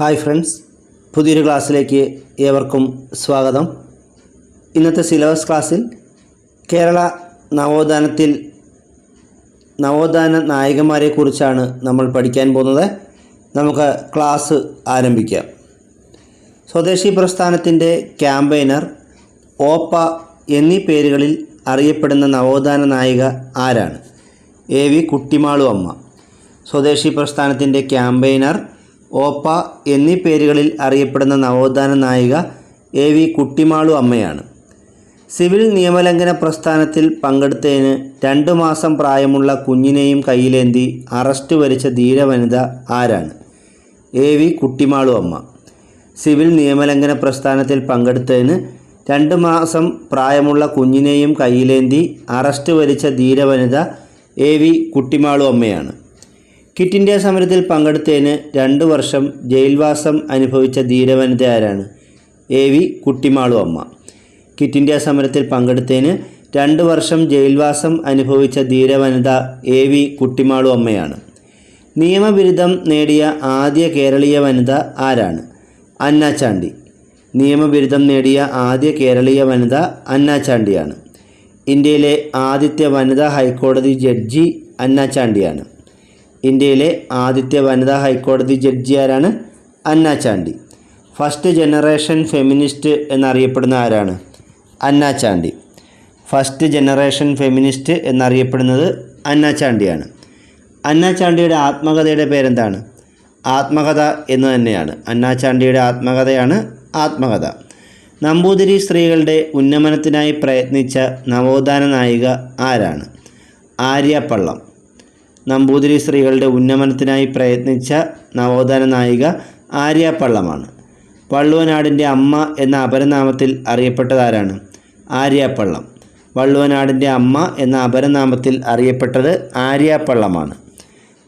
Hi friends പുതിയൊരു ക്ലാസ്സിലേക്ക് ഏവർക്കും സ്വാഗതം. ഇന്നത്തെ സിലബസ് ക്ലാസ്സിൽ കേരള നവോത്ഥാനത്തിൽ നവോത്ഥാന നായകന്മാരെക്കുറിച്ചാണ് നമ്മൾ പഠിക്കാൻ പോകുന്നത്. നമുക്ക് ക്ലാസ് ആരംഭിക്കാം. സ്വദേശി പ്രസ്ഥാനത്തിന്റെ ക്യാമ്പയിനർ ഓപ്പ എന്നീ പേരുകളിൽ അറിയപ്പെടുന്ന നവോത്ഥാന നായിക ആരാണ്? എ വി കുട്ടിമാളു അമ്മ. സ്വദേശി പ്രസ്ഥാനത്തിന്റെ ക്യാമ്പയിനർ ഓപ്പ എന്നീ പേരുകളിൽ അറിയപ്പെടുന്ന നവോത്ഥാന നായിക എ വി കുട്ടിമാളു അമ്മയാണ്. സിവിൽ നിയമലംഘന പ്രസ്ഥാനത്തിൽ പങ്കെടുത്തതിന് രണ്ടു മാസം പ്രായമുള്ള കുഞ്ഞിനെയും കയ്യിലേന്തി അറസ്റ്റ് വരിച്ച ധീരവനിത ആരാണ്? എ വി കുട്ടിമാളു അമ്മ. സിവിൽ നിയമലംഘന പ്രസ്ഥാനത്തിൽ പങ്കെടുത്തതിന് രണ്ട് മാസം പ്രായമുള്ള കുഞ്ഞിനെയും കയ്യിലേന്തി അറസ്റ്റ് വരിച്ച ധീരവനിത എ വി കുട്ടിമാളു അമ്മയാണ്. കിറ്റ് ഇന്ത്യ സമരത്തിൽ പങ്കെടുത്തതിന് രണ്ട് വർഷം ജയിൽവാസം അനുഭവിച്ച ധീരവനിത ആരാണ്? എ വി കുട്ടിമാളു അമ്മ. കിറ്റ് ഇന്ത്യ സമരത്തിൽ പങ്കെടുത്തതിന് രണ്ട് വർഷം ജയിൽവാസം അനുഭവിച്ച ധീരവനിത എ വി കുട്ടിമാളു അമ്മയാണ്. നിയമബിരുദം നേടിയ ആദ്യ കേരളീയ വനിത ആരാണ്? അന്ന ചാണ്ടി. നിയമബിരുദം നേടിയ ആദ്യ കേരളീയ വനിത അന്ന ചാണ്ടിയാണ്. ഇന്ത്യയിലെ ആദ്യത്തെ വനിതാ ഹൈക്കോടതി ജഡ്ജി അന്ന ചാണ്ടിയാണ്. ഇന്ത്യയിലെ ആദ്യത്തെ വനിതാ ഹൈക്കോടതി ജഡ്ജി ആരാണ്? Anna Chandy. First generation feminist എന്നറിയപ്പെടുന്ന ആരാണ്? Anna Chandy. First generation feminist എന്നറിയപ്പെടുന്നത് അന്ന ചാണ്ടിയാണ്. അന്ന ചാണ്ടിയുടെ ആത്മകഥയുടെ പേരെന്താണ്? ആത്മകഥ എന്ന് തന്നെയാണ്. അന്ന ചാണ്ടിയുടെ ആത്മകഥയാണ് ആത്മകഥ. നമ്പൂതിരി സ്ത്രീകളുടെ ഉന്നമനത്തിനായി പ്രയത്നിച്ച നവോത്ഥാന നായിക ആരാണ്? ആര്യപ്പള്ളം നമ്പൂതിരി സ്ത്രീകളുടെ ഉന്നമനത്തിനായി പ്രയത്നിച്ച നവോത്ഥാന നായിക ആര്യ പള്ളമാണ്. വള്ളുവനാടിന്റെ അമ്മ എന്ന അപരനാമത്തിൽ അറിയപ്പെട്ടതാരാണ്? ആര്യപ്പള്ളം വള്ളുവനാടിന്റെ അമ്മ എന്ന അപരനാമത്തിൽ അറിയപ്പെട്ടത് ആര്യപ്പള്ളമാണ്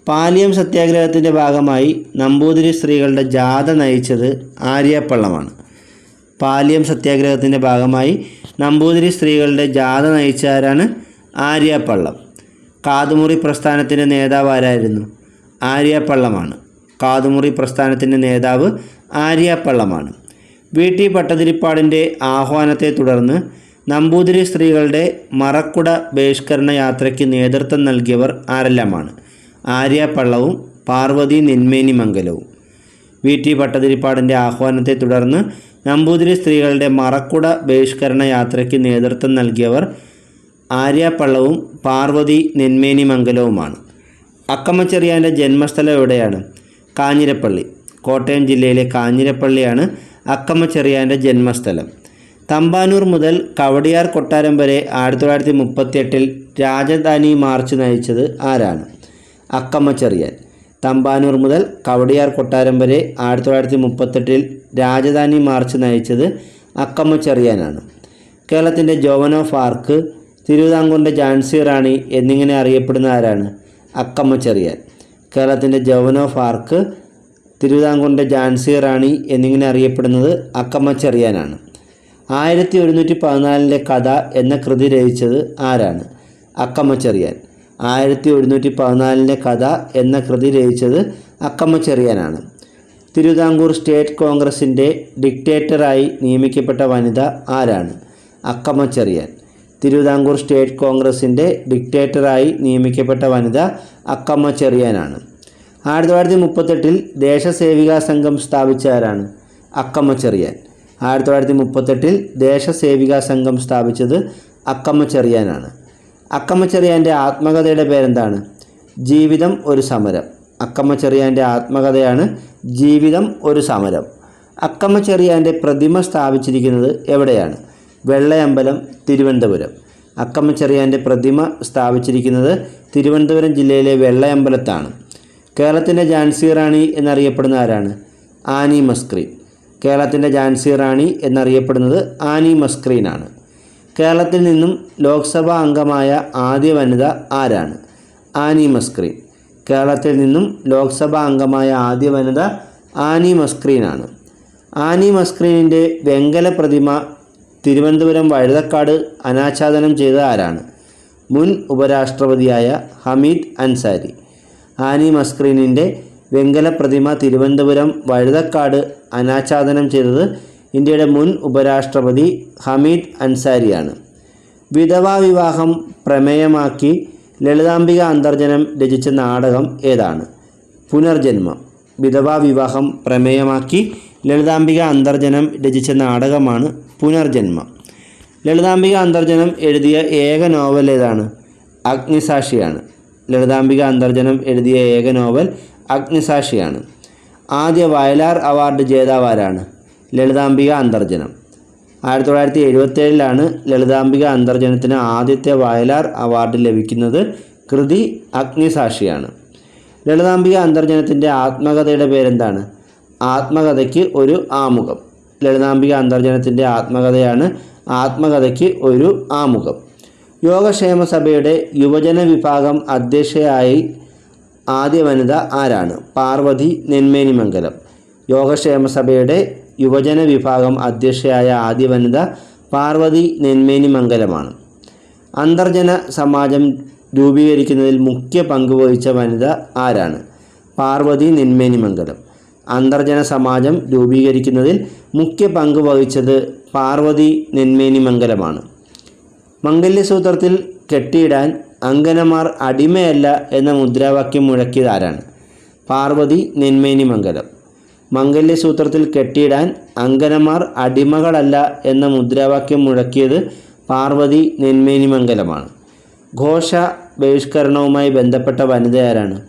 പാലിയം സത്യാഗ്രഹത്തിന്റെ ഭാഗമായി നമ്പൂതിരി സ്ത്രീകളുടെ ജാഥ നയിച്ചത് ആര്യപ്പള്ളമാണ് പാലിയം സത്യാഗ്രഹത്തിന്റെ ഭാഗമായി നമ്പൂതിരി സ്ത്രീകളുടെ ജാഥ നയിച്ചവരാണ് ആര്യപ്പള്ളം കാതുമുറി പ്രസ്ഥാനത്തിന്റെ നേതാവ് ആരായിരുന്നു? ആര്യപ്പള്ളമാണ് കാതുമുറി പ്രസ്ഥാനത്തിന്റെ നേതാവ് ആര്യപ്പള്ളമാണ് വി. ടി. പട്ടതിരിപ്പാടിന്റെ ആഹ്വാനത്തെ തുടർന്ന് നമ്പൂതിരി സ്ത്രീകളുടെ മറക്കുട ബഹിഷ്കരണ യാത്രയ്ക്ക് നേതൃത്വം നൽകിയവർ ആരെല്ലാമാണ്? ആര്യപ്പള്ളവും പാർവതി നെന്മേനി മംഗലവും. വി. ടി. പട്ടതിരിപ്പാടിന്റെ ആഹ്വാനത്തെ തുടർന്ന് നമ്പൂതിരി സ്ത്രീകളുടെ മറക്കുട ബഹിഷ്കരണ യാത്രയ്ക്ക് നേതൃത്വം നൽകിയവർ ആര്യപ്പള്ളവും പാർവതി നെന്മേനി മംഗലവുമാണ് അക്കമ്മച്ചെറിയാന്റെ ജന്മസ്ഥലം എവിടെയാണ് കാഞ്ഞിരപ്പള്ളി. കോട്ടയം ജില്ലയിലെ കാഞ്ഞിരപ്പള്ളിയാണ് അക്കമ്മച്ചെറിയാന്റെ ജന്മസ്ഥലം. തമ്പാനൂർ മുതൽ കവടിയാർ കൊട്ടാരം വരെ ആയിരത്തി തൊള്ളായിരത്തി മുപ്പത്തിയെട്ടിൽ രാജധാനി മാർച്ച് നയിച്ചത് ആരാണ്? അക്കമ്മച്ചെറിയാൻ. തമ്പാനൂർ മുതൽ കവടിയാർ കൊട്ടാരം വരെ ആയിരത്തി തൊള്ളായിരത്തി മുപ്പത്തെട്ടിൽ രാജധാനി മാർച്ച് നയിച്ചത് അക്കമ്മച്ചെറിയാനാണ്. കേരളത്തിന്റെ ജോവൻ ഓഫ് ആർക്ക് തിരുവിതാംകൂറിന്റെ ജാൻസി റാണി എന്നിങ്ങനെ അറിയപ്പെടുന്ന ആരാണ്? അക്കമ്മ ചെറിയാൻ കേരളത്തിന്റെ ജവൻ ഓഫ് ആർക്ക് തിരുവിതാംകൂറിന്റെ ജാൻസി റാണി എന്നിങ്ങനെ അറിയപ്പെടുന്നത് അക്കമ്മ ചെറിയാനാണ് ആയിരത്തി ഒരുന്നൂറ്റി പതിനാലിന്റെ കഥ എന്ന കൃതി രചിച്ചത് ആരാണ്? അക്കമ്മ ചെറിയാൻ ആയിരത്തി ഒരുന്നൂറ്റി പതിനാലിന്റെ കഥ എന്ന കൃതി രചിച്ചത് അക്കമ്മ ചെറിയാനാണ് തിരുവിതാംകൂർ സ്റ്റേറ്റ് കോൺഗ്രസിന്റെ ഡിക്റ്റേറ്ററായി നിയമിക്കപ്പെട്ട വനിത ആരാണ്? അക്കമ്മച്ചെറിയാൻ. തിരുവിതാംകൂർ സ്റ്റേറ്റ് കോൺഗ്രസിന്റെ ഡിക്റ്റേറ്ററായി നിയമിക്കപ്പെട്ട വനിത അക്കമ്മ ചെറിയാനാണ്. ആയിരത്തി തൊള്ളായിരത്തി മുപ്പത്തെട്ടിൽ ദേശസേവികാ സംഘം സ്ഥാപിച്ച ആരാണ് അക്കമ്മ ചെറിയാൻ. ആയിരത്തി തൊള്ളായിരത്തി മുപ്പത്തെട്ടിൽ ദേശസേവികാ സംഘം സ്ഥാപിച്ചത് അക്കമ്മ ചെറിയാനാണ്. അക്കമ്മ ചെറിയാന്റെ ആത്മകഥയുടെ പേരെന്താണ്? ജീവിതം ഒരു സമരം. അക്കമ്മ ചെറിയാന്റെ ആത്മകഥയാണ് ജീവിതം ഒരു സമരം. അക്കമ്മ ചെറിയാന്റെ പ്രതിമ സ്ഥാപിച്ചിരിക്കുന്നത് എവിടെയാണ്? വെള്ളയമ്പലം തിരുവനന്തപുരം. അക്കമ്മ ചെറിയാന്റെ പ്രതിമ സ്ഥാപിച്ചിരിക്കുന്നത് തിരുവനന്തപുരം ജില്ലയിലെ വെള്ളയമ്പലത്താണ്. കേരളത്തിന്റെ ജാൻസി റാണി എന്നറിയപ്പെടുന്ന ആരാണ്? ആനി മസ്ക്രീൻ. കേരളത്തിന്റെ ജാൻസി റാണി എന്നറിയപ്പെടുന്നത് ആനി മസ്ക്രീനാണ്. കേരളത്തിൽ നിന്നും ലോക്സഭാ അംഗമായ ആദ്യ വനിത ആരാണ്? ആനി മസ്ക്രീൻ. കേരളത്തിൽ നിന്നും ലോക്സഭാ അംഗമായ ആദ്യ വനിത ആനി മസ്ക്രീനാണ്. ആനി മസ്ക്രീനിന്റെ വെങ്കല പ്രതിമ തിരുവനന്തപുരം വഴുതക്കാട് അനാച്ഛാദനം ചെയ്ത ആരാണ്? മുൻ ഉപരാഷ്ട്രപതിയായ ഹമീദ് അൻസാരി. ആനി മസ്ക്രീനിന്റെ വെങ്കല പ്രതിമ തിരുവനന്തപുരം വഴുതക്കാട് അനാച്ഛാദനം ചെയ്തത് ഇന്ത്യയുടെ മുൻ ഉപരാഷ്ട്രപതി ഹമീദ് അൻസാരിയാണ്. വിധവാ വിവാഹം പ്രമേയമാക്കി ലളിതാംബിക അന്തർജനം രചിച്ച നാടകം ഏതാണ്? പുനർജന്മം. വിധവാ വിവാഹം പ്രമേയമാക്കി ലളിതാംബിക അന്തർജനം രചിച്ച നാടകമാണ് പുനർജന്മം. ലളിതാംബിക അന്തർജനം എഴുതിയ ഏക നോവൽ ഏതാണ്? അഗ്നിസാക്ഷിയാണ്. ലളിതാംബിക അന്തർജനം എഴുതിയ ഏക നോവൽ അഗ്നിസാക്ഷിയാണ്. ആദ്യ വയലാർ അവാർഡ് ജേതാവ് ആരാണ്? ലളിതാംബിക അന്തർജനം. ആയിരത്തി തൊള്ളായിരത്തി എഴുപത്തേഴിലാണ് ലളിതാംബിക അന്തർജനത്തിന് ആദ്യത്തെ വയലാർ അവാർഡ് ലഭിക്കുന്നത്. കൃതി അഗ്നിസാക്ഷിയാണ്. ലളിതാംബിക അന്തർജനത്തിന്റെ ആത്മകഥയുടെ പേരെന്താണ്? ആത്മകഥയ്ക്ക് ഒരു ആമുഖം. ലളിതാംബിക അന്തർജനത്തിന്റെ ആത്മകഥയാണ് ആത്മകഥയ്ക്ക് ഒരു ആമുഖം. യോഗക്ഷേമ സഭയുടെ യുവജന വിഭാഗം അധ്യക്ഷയായി ആദ്യ വനിത ആരാണ്? പാർവതി നെന്മേനിമംഗലം. യോഗക്ഷേമ സഭയുടെ യുവജന വിഭാഗം അധ്യക്ഷയായ ആദ്യ വനിത പാർവതി നെന്മേനിമംഗലമാണ്. അന്തർജന സമാജം രൂപീകരിക്കുന്നതിൽ മുഖ്യ പങ്ക് വഹിച്ച വനിത ആരാണ്? പാർവതി നെന്മേനിമംഗലം. അന്തർജന സമാജം രൂപീകരിക്കുന്നതിൽ മുഖ്യ പങ്ക് വഹിച്ചത് പാർവതി നെന്മേനി മംഗലമാണ്. മംഗല്യസൂത്രത്തിൽ കെട്ടിയിടാൻ അങ്കനമാർ അടിമയല്ല എന്ന മുദ്രാവാക്യം മുഴക്കിയതാരാണ് പാർവതി നെന്മേനി മംഗലം. മംഗല്യസൂത്രത്തിൽ കെട്ടിയിടാൻ അങ്കനമാർ അടിമകളല്ല എന്ന മുദ്രാവാക്യം മുഴക്കിയത് പാർവതി നെന്മേനി മംഗലമാണ്. ഘോഷ ബഹിഷ്കരണവുമായി ബന്ധപ്പെട്ട വനിതയാരാണ്?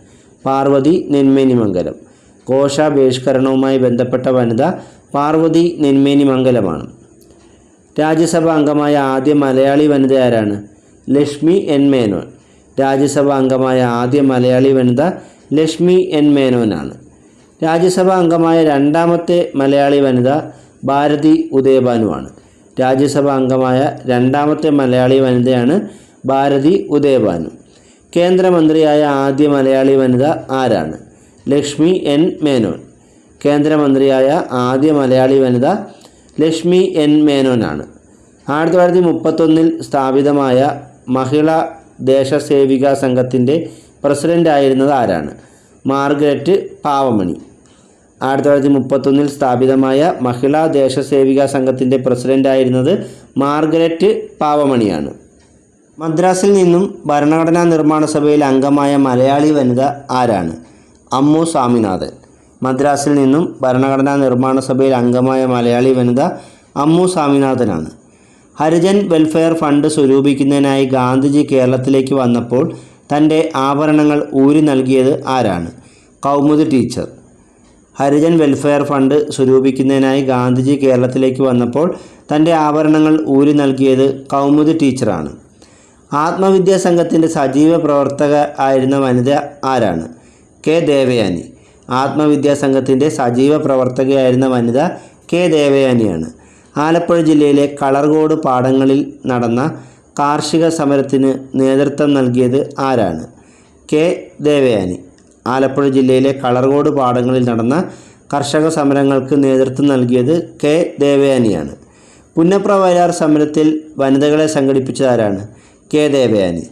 പാർവതി നെന്മേനിമംഗലം ഘോഷ ബഹിഷ്കരണവുമായി ബന്ധപ്പെട്ട വനിത പാർവതി നെന്മേനിമംഗലമാണ് രാജ്യസഭ അംഗമായ ആദ്യ മലയാളി വനിത ആരാണ്? ലക്ഷ്മി എൻ മേനോൻ. രാജ്യസഭ അംഗമായ ആദ്യ മലയാളി വനിത ലക്ഷ്മി എൻ മേനോനാണ്. രാജ്യസഭ അംഗമായ രണ്ടാമത്തെ മലയാളി വനിത ഭാരതി ഉദയഭാനുവാണ്. രാജ്യസഭ അംഗമായ രണ്ടാമത്തെ മലയാളി വനിതയാണ് ഭാരതി ഉദയഭാനു. കേന്ദ്രമന്ത്രിയായ ആദ്യ മലയാളി വനിത ആരാണ്? ലക്ഷ്മി എൻ മേനോൻ. കേന്ദ്രമന്ത്രിയായ ആദ്യ മലയാളി വനിത ലക്ഷ്മി എൻ മേനോനാണ്. ആയിരത്തി തൊള്ളായിരത്തി മുപ്പത്തൊന്നിൽ സ്ഥാപിതമായ മഹിളാ ദേശസേവിക സംഘത്തിന്റെ പ്രസിഡന്റായിരുന്നത് ആരാണ്? മാർഗരറ്റ് പാവമണി. ആയിരത്തി തൊള്ളായിരത്തി മുപ്പത്തൊന്നിൽ സ്ഥാപിതമായ മഹിളാ ദേശസേവിക സംഘത്തിന്റെ പ്രസിഡന്റായിരുന്നത് മാർഗരറ്റ് പാവമണിയാണ്. മദ്രാസിൽ നിന്നും ഭരണഘടനാ നിർമ്മാണ സഭയിൽ അംഗമായ മലയാളി വനിത ആരാണ്? അമ്മു സ്വാമിനാഥൻ. മദ്രാസിൽ നിന്നും ഭരണഘടനാ നിർമ്മാണ സഭയിൽ അംഗമായ മലയാളി വനിത അമ്മു സ്വാമിനാഥനാണ്. ഹരിജൻ വെൽഫെയർ ഫണ്ട് സ്വരൂപിക്കുന്നതിനായി ഗാന്ധിജി കേരളത്തിലേക്ക് വന്നപ്പോൾ തന്റെ ആഭരണങ്ങൾ ഊരി നൽകിയത് ആരാണ്? Kaumudi teacher. Harijan welfare fund സ്വരൂപിക്കുന്നതിനായി Gandhiji കേരളത്തിലേക്ക് വന്നപ്പോൾ തന്റെ ആഭരണങ്ങൾ ഊരി നൽകിയത് കൗമുദി ടീച്ചറാണ്. ആത്മവിദ്യാ സംഘത്തിന്റെ സജീവ പ്രവർത്തക ആയിരുന്ന വനിത ആരാണ്? കെ ദേവയാനി. ആത്മവിദ്യാ സംഘത്തിന്റെ സജീവ പ്രവർത്തകയായിരുന്ന വനിത കെ ദേവയാനിയാണ്. ആലപ്പുഴ ജില്ലയിലെ കളർകോട് പാടങ്ങളിൽ നടന്ന കാർഷിക സമരത്തിന് നേതൃത്വം നൽകിയത് ആരാണ്? കെ ദേവയാനി. ആലപ്പുഴ ജില്ലയിലെ കളർകോട് പാടങ്ങളിൽ നടന്ന കർഷക സമരങ്ങൾക്ക് നേതൃത്വം നൽകിയത് കെ ദേവയാനിയാണ്. പുന്നപ്ര വയലാർ സമരത്തിൽ വനിതകളെ സംഘടിപ്പിച്ചതാരാണ് കെ ദേവയാനി.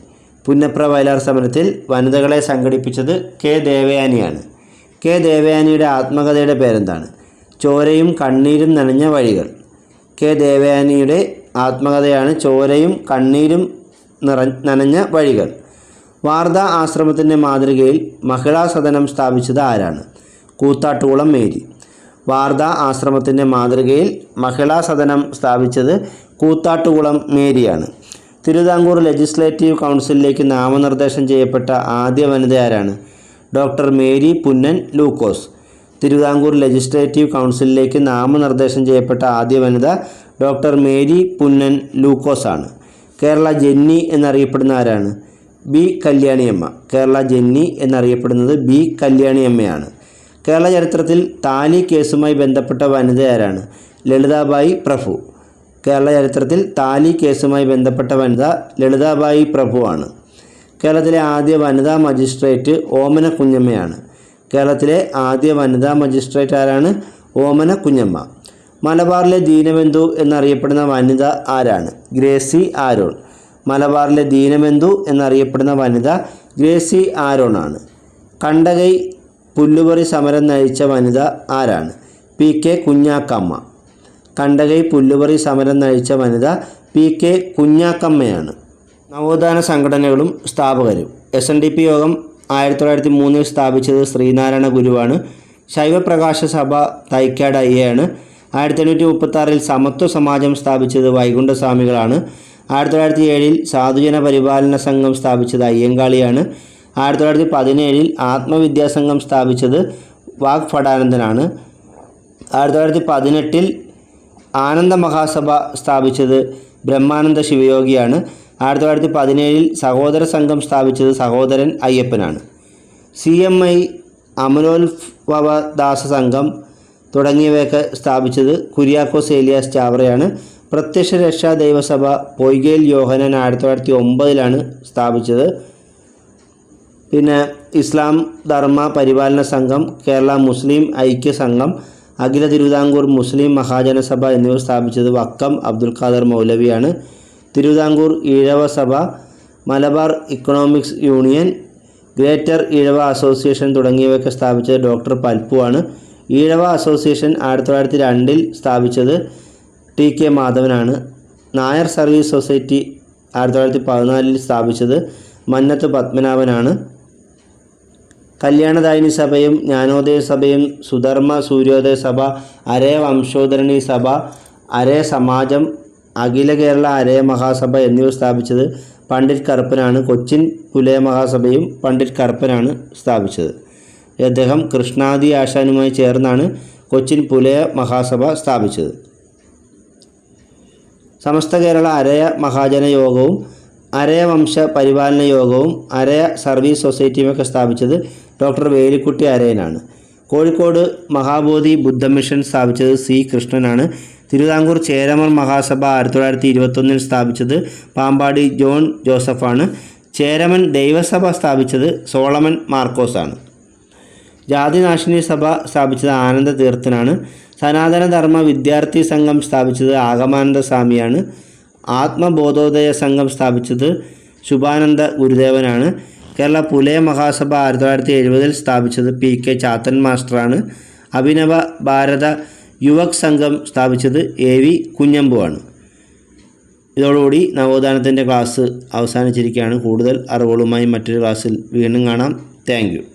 പുന്നപ്ര വയലാർ സമരത്തിൽ വനിതകളെ സംഘടിപ്പിച്ചത് കെ ദേവയാനിയാണ്. കെ ദേവയാനിയുടെ ആത്മകഥയുടെ പേരെന്താണ്? ചോരയും കണ്ണീരും നനഞ്ഞ വഴികൾ. കെ ദേവയാനിയുടെ ആത്മകഥയാണ് ചോരയും കണ്ണീരും നിറ നനഞ്ഞ വഴികൾ. വാർധ ആശ്രമത്തിന്റെ മാതൃകയിൽ മഹിളാ സദനം സ്ഥാപിച്ചത് ആരാണ്? കൂത്താട്ടുകുളം മേരി. വാർധ ആശ്രമത്തിന്റെ മാതൃകയിൽ മഹിളാ സദനം സ്ഥാപിച്ചത് കൂത്താട്ടുകുളം മേരിയാണ്. തിരുവിതാംകൂർ ലെജിസ്ലേറ്റീവ് കൗൺസിലിലേക്ക് നാമനിർദ്ദേശം ചെയ്യപ്പെട്ട ആദ്യ വനിത ആരാണ് ഡോക്ടർ മേരി പുന്നൻ ലൂക്കോസ്. തിരുവിതാംകൂർ ലെജിസ്ലേറ്റീവ് കൗൺസിലിലേക്ക് നാമനിർദ്ദേശം ചെയ്യപ്പെട്ട ആദ്യ വനിത ഡോക്ടർ മേരി പുന്നൻ ലൂക്കോസ് ആണ് കേരള ജെന്നി എന്നറിയപ്പെടുന്ന ആരാണ്? ബി കല്യാണിയമ്മ. കേരള ജെന്നി എന്നറിയപ്പെടുന്നത് ബി കല്യാണിയമ്മയാണ്. കേരള ചരിത്രത്തിൽ താലി കേസുമായി ബന്ധപ്പെട്ട വനിത ആരാണ് ലളിതാബായി പ്രഭു. കേരള ചരിത്രത്തിൽ താലി കേസുമായി ബന്ധപ്പെട്ട വനിത ലളിതാബായി പ്രഭുവാണ്. കേരളത്തിലെ ആദ്യ വനിതാ മജിസ്ട്രേറ്റ് ഓമന കുഞ്ഞമ്മയാണ്. കേരളത്തിലെ ആദ്യ വനിതാ മജിസ്ട്രേറ്റ് ആരാണ്? ഓമന കുഞ്ഞമ്മ. മലബാറിലെ ദീനബന്ധു എന്നറിയപ്പെടുന്ന വനിത ആരാണ്? ഗ്രേസി ആരോൺ. മലബാറിലെ ദീനബന്ധു എന്നറിയപ്പെടുന്ന വനിത ഗ്രേസി ആരോൺ ആണ് കണ്ടകൈ പുല്ലുപറി സമരം നയിച്ച വനിത ആരാണ്? P K കുഞ്ഞാക്കമ്മ. കണ്ടകൈ പുല്ലുപറി സമരം നയിച്ച വനിത പി കെ കുഞ്ഞാക്കമ്മയാണ്. നവോത്ഥാന സംഘടനകളും സ്ഥാപകരും. S N D P Yogam ആയിരത്തി തൊള്ളായിരത്തി മൂന്നിൽ സ്ഥാപിച്ചത് ശ്രീനാരായണ ഗുരുവാണ്. ശൈവപ്രകാശ സഭ തൈക്കാട് അയ്യയാണ്. ആയിരത്തി എണ്ണൂറ്റി മുപ്പത്തി ആറിൽ സമത്വ സമാജം സ്ഥാപിച്ചത് വൈകുണ്ഠസ്വാമികളാണ്. ആയിരത്തി തൊള്ളായിരത്തി ഏഴിൽ സാധുജന പരിപാലന സംഘം സ്ഥാപിച്ചത് അയ്യങ്കാളിയാണ്. ആയിരത്തി തൊള്ളായിരത്തി പതിനേഴിൽ ആത്മവിദ്യാസംഘം സ്ഥാപിച്ചത് വാഗ്ഭടാനന്ദനാണ് ആയിരത്തി തൊള്ളായിരത്തി പതിനെട്ടിൽ ആനന്ദ മഹാസഭ സ്ഥാപിച്ചത് ബ്രഹ്മാനന്ദ ശിവയോഗിയാണ്. ആയിരത്തി തൊള്ളായിരത്തി പതിനേഴിൽ സഹോദര സംഘം സ്ഥാപിച്ചത് സഹോദരൻ അയ്യപ്പനാണ്. സി എം ഐ അമലോത്ഭവദാസ സംഘം തുടങ്ങിയവയൊക്കെ സ്ഥാപിച്ചത് കുര്യാക്കോസ് ഏലിയാസ് ചാവറയാണ്. പ്രത്യക്ഷ രക്ഷാ ദൈവസഭ പൊയ്കേൽ യോഹനൻ ആയിരത്തി തൊള്ളായിരത്തി ഒമ്പതിലാണ് സ്ഥാപിച്ചത്. പിന്നെ ഇസ്ലാം ധർമ്മ പരിപാലന സംഘം കേരള മുസ്ലിം ഐക്യ സംഘം അഖില തിരുവിതാംകൂർ മുസ്ലിം മഹാജനസഭ എന്നിവ സ്ഥാപിച്ചത് Vakkom Abdul Khader മൗലവിയാണ്. Thiruvithamkoor Ezhava Sabha Malabar economics union greater Ezhava association തുടങ്ങിയവയൊക്കെ സ്ഥാപിച്ചത് ഡോക്ടർ പൽപ്പുവാണ്. ഈഴവ അസോസിയേഷൻ ആയിരത്തി തൊള്ളായിരത്തി രണ്ടിൽ സ്ഥാപിച്ചത് ടി കെ മാധവനാണ്. നായർ സർവീസ് സൊസൈറ്റി ആയിരത്തി തൊള്ളായിരത്തി പതിനാലിൽ സ്ഥാപിച്ചത് മന്നത്ത് പത്മനാഭനാണ്. കല്യാണദായിനി സഭയും ജ്ഞാനോദയ സഭയും സുധർമ്മ സൂര്യോദയ സഭ അരേ വംശോധരണി സഭ അരേ സമാജം അഖില കേരള അരേ മഹാസഭ എന്നിവ സ്ഥാപിച്ചത് പണ്ഡിറ്റ് കറുപ്പനാണ്. കൊച്ചിൻ പുലയ മഹാസഭയും പണ്ഡിറ്റ് കറുപ്പനാണ് സ്ഥാപിച്ചത്. അദ്ദേഹം കൃഷ്ണാദി ആശാനുമായി ചേർന്നാണ് കൊച്ചിൻ പുലയ മഹാസഭ സ്ഥാപിച്ചത്. സമസ്ത കേരള അരയ മഹാജന യോഗവും അരയ വംശ പരിപാലന യോഗവും അരയ സർവീസ് സൊസൈറ്റിയുമൊക്കെ സ്ഥാപിച്ചത് ഡോക്ടർ വേലിക്കുട്ടി അരയനാണ്. കോഴിക്കോട് മഹാബോധി ബുദ്ധ മിഷൻ സ്ഥാപിച്ചത് സി കൃഷ്ണനാണ്. തിരുവിതാംകൂർ ചേരമർ മഹാസഭ ആയിരത്തി തൊള്ളായിരത്തി ഇരുപത്തൊന്നിൽ സ്ഥാപിച്ചത് പാമ്പാടി ജോൺ ജോസഫാണ്. ചേരമൻ ദൈവസഭ സ്ഥാപിച്ചത് സോളമൻ മാർക്കോസാണ്. ജാതിനാശിനി സഭ സ്ഥാപിച്ചത് ആനന്ദ തീർത്ഥനാണ് സനാതനധർമ്മ വിദ്യാർത്ഥി സംഘം സ്ഥാപിച്ചത് ആഗമാനന്ദ സ്വാമിയാണ് ആത്മബോധോദയ സംഘം സ്ഥാപിച്ചത് ശുഭാനന്ദ ഗുരുദേവനാണ്. കേരള പുലയ മഹാസഭ ആയിരത്തി തൊള്ളായിരത്തി എഴുപതിൽ സ്ഥാപിച്ചത് പി കെ ചാത്തൻ മാസ്റ്ററാണ്. അഭിനവ ഭാരത യുവക് സംഘം സ്ഥാപിച്ചത് എ വി കുഞ്ഞമ്പുവാണ്. ഇതോടുകൂടി നവോത്ഥാനത്തിന്റെ ക്ലാസ് അവസാനിച്ചിരിക്കുകയാണ്. കൂടുതൽ അറിവുകളുമായി മറ്റൊരു ക്ലാസ്സിൽ വീണ്ടും കാണാം. താങ്ക്